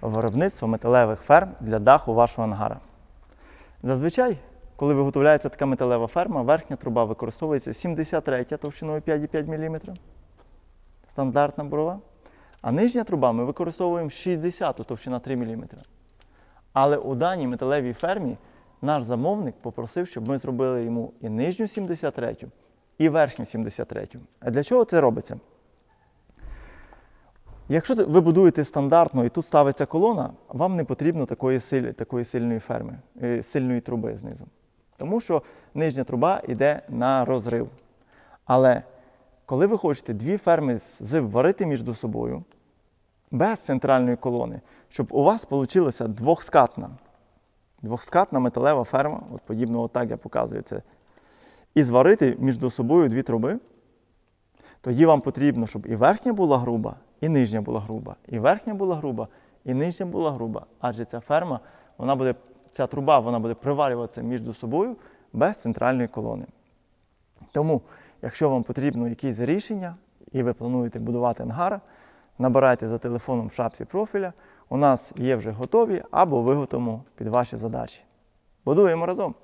виробництво металевих ферм для даху вашого ангара. Зазвичай, коли виготовляється така металева ферма, верхня труба використовується 73 товщиною 5,5 мм, стандартна бурова. А нижня труба ми використовуємо 60 товщина 3 мм. Але у даній металевій фермі наш замовник попросив, щоб ми зробили йому і нижню 73, і верхню 73. А для чого це робиться? Якщо ви будуєте стандартно і тут ставиться колона, вам не потрібно такої, силі, такої сильної ферми, е, сильної труби знизу. Тому що нижня труба йде на розрив. Але коли ви хочете дві ферми зварити між собою, без центральної колони, щоб у вас вийшла двохскатна, двохскатна металева ферма, от подібно отак я показую це, і зварити між собою дві труби, тоді вам потрібно, щоб і верхня була груба, і нижня була груба, і верхня була груба, і нижня була груба. Адже ця ферма, вона буде, ця труба вона буде приварюватися між собою без центральної колони. Тому, якщо вам потрібно якісь рішення і ви плануєте будувати ангар, набирайте за телефоном в шапці профіля. У нас є вже готові або виготовимо під ваші задачі. Будуємо разом!